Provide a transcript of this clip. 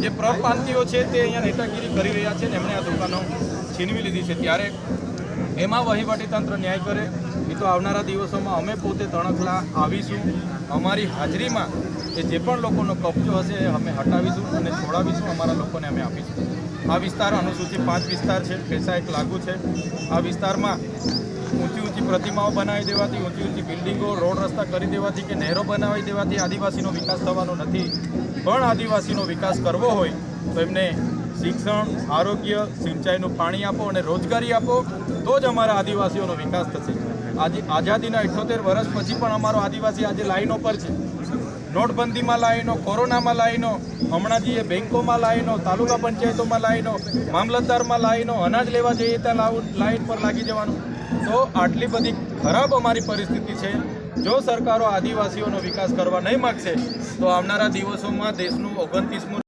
જે પ્રપ્રાંતિઓ છે તે અહીંયા નેતાગીરી કરી રહ્યા છે ને એમણે આ દુકાનો છીનવી લીધી છે. ત્યારે એમાં વહીવટીતંત્ર ન્યાય કરે. એ તો આવનારા દિવસોમાં અમે પોતે તણખલા આવીશું. અમારી હાજરીમાં એ જે પણ લોકોનો કબજો હશે એ અમે હટાવીશું અને છોડાવીશું. અમારા લોકોને અમે આપીશું. આ વિસ્તાર અનુસૂચિત પાંચ વિસ્તાર છે. પૈસા એક લાગુ છે. આ વિસ્તારમાં ઊંચી ઊંચી પ્રતિમાઓ બનાવી દેવાથી ઊંચી ઊંચી બિલ્ડિંગો રસ્તા કરી દેવાથી કે નહેરો બનાવી દેવાથી આદિવાસીનો વિકાસ થવાનો નથી. પણ આદિવાસીનો વિકાસ કરવો હોય તો એમને શિક્ષણ, આરોગ્ય, સિંચાઈનું પાણી આપો અને રોજગારી આપો, તો જ અમારા આદિવાસીઓનો વિકાસ થશે. આજે આઝાદીના અઠ્યોતેર વર્ષ પછી પણ અમારો આદિવાસી આજે લાઈનો પર છે. નોટબંધીમાં લાઈનો, કોરોનામાં લાઈનો, હમણાં જઈએ બેંકોમાં લાઈનો, તાલુકા પંચાયતોમાં લાઈનો, મામલતદારમાં લાઈનો, અનાજ લેવા જઈએ ત્યાં લાઈન પર લાગી જવાનું. તો આટલી બધી ખરાબ અમારી પરિસ્થિતિ છે. જો સરકારો આદિવાસીઓનો વિકાસ કરવા નહીં માગશે તો આવનારા દિવસોમાં દેશનું ઓગણત્રીસમું